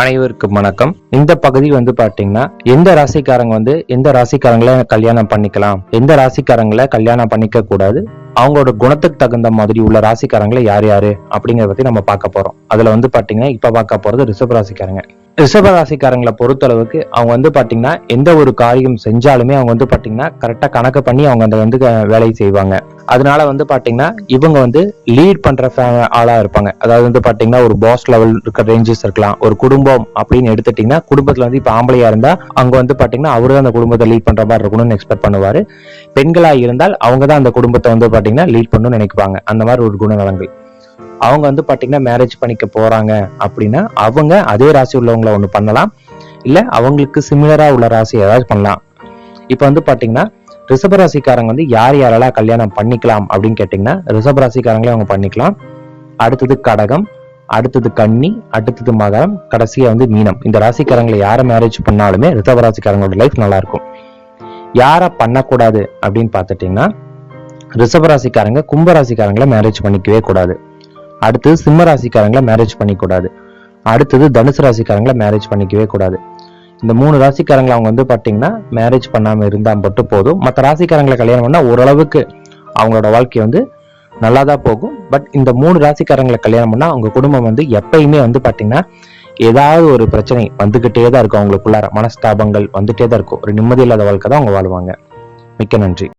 அனைவருக்கும் வணக்கம். இந்த பகுதி வந்து பாத்தீங்கன்னா எந்த ராசிக்காரங்க வந்து எந்த ராசிக்காரங்களை கல்யாணம் பண்ணிக்கலாம்? எந்த ராசிக்காரங்களை கல்யாணம் பண்ணிக்க கூடாது அவங்களோட குணத்துக்கு தகுந்த மாதிரி உள்ள ராசிக்காரங்களை யார் யாரு? அப்படிங்கறத பத்தி நம்ம பார்க்க போறோம். அதுல வந்து பாத்தீங்கன்னா இப்ப பார்க்க போறது ரிஷப் ராசிக்காரங்க. ரிஷபராசிக்காரங்களை பொறுத்தளவுக்கு அவங்க வந்து பாத்தீங்கன்னா எந்த ஒரு காரியம் செஞ்சாலுமே அவங்க வந்து பாத்தீங்கன்னா கரெக்டா கணக்கு பண்ணி அவங்க அந்த வந்து க- வேலையை செய்வாங்க. அதனால வந்து பாத்தீங்கன்னா இவங்க வந்து லீட் பண்ற fa- ஆளா இருப்பாங்க. அதாவது வந்து பாத்தீங்கன்னா ஒரு பாஸ் லெவல் இருக்கிற ரேஞ்சஸ் இருக்கலாம். ஒரு குடும்பம் அப்படின்னு எடுத்துட்டீங்கன்னா குடும்பத்துல வந்து இப்ப ஆம்பளையா இருந்தா அங்க வந்து பாத்தீங்கன்னா அவரு தான் அந்த குடும்பத்தை லீட் பண்ற மாதிரி இருக்கணும்னு எக்ஸ்பெக்ட் பண்ணுவாரு. பெண்களா இருந்தால் அவங்க தான் அந்த குடும்பத்தை வந்து பாத்தீங்கன்னா லீட் பண்ணணும்னு நினைப்பாங்க. அந்த மாதிரி ஒரு குணநலங்கள் அவங்க வந்து பார்த்தீங்கன்னா மேரேஜ் பண்ணிக்க போறாங்க அப்படின்னா அவங்க அதே ராசி உள்ளவங்கள ஒன்று பண்ணலாம். இல்லை அவங்களுக்கு சிமிலராக உள்ள ராசி ஏதாவது பண்ணலாம். இப்போ வந்து பார்த்தீங்கன்னா ரிஷப ராசிக்காரங்க வந்து யார் யாரெல்லாம் கல்யாணம் பண்ணிக்கலாம் அப்படின்னு கேட்டிங்கன்னா ரிஷப ராசிக்காரங்களே அவங்க பண்ணிக்கலாம். அடுத்தது கடகம் அடுத்தது கன்னி அடுத்தது மகரம் கடைசியாக வந்து மீனம். இந்த ராசிக்காரங்களை யாரை மேரேஜ் பண்ணாலுமே ரிஷப ராசிக்காரங்களோட லைஃப் நல்லா இருக்கும் யாரை பண்ணக்கூடாது அப்படின்னு பார்த்துட்டிங்கன்னா ரிஷப ராசிக்காரங்க கும்ப ராசிக்காரங்களை மேரேஜ் பண்ணிக்கவே கூடாது. அடுத்தது சிம்ம ராசிக்காரங்களை மேரேஜ் பண்ணிக்கூடாது. அடுத்தது தனுசு ராசிக்காரங்களை மேரேஜ் பண்ணிக்கவே கூடாது. இந்த மூணு ராசிக்காரங்களை அவங்க வந்து பார்த்தீங்கன்னா மேரேஜ் பண்ணாமல் இருந்தால் மட்டும் போதும். மற்ற ராசிக்காரங்களை கல்யாணம் பண்ணால் ஓரளவுக்கு அவங்களோட வாழ்க்கை வந்து நல்லா தான் போகும். பட் இந்த மூணு ராசிக்காரங்களை கல்யாணம் பண்ணால் அவங்க குடும்பம் வந்து எப்பயுமே வந்து பார்த்தீங்கன்னா ஏதாவது ஒரு பிரச்சனை வந்துக்கிட்டே தான் இருக்கும். அவங்களுக்குள்ளார மனஸ்தாபங்கள் வந்துட்டே தான் இருக்கும். ஒரு நிம்மதி இல்லாத வாழ்க்கை தான் அவங்க வாழ்வாங்க. மிக்க நன்றி.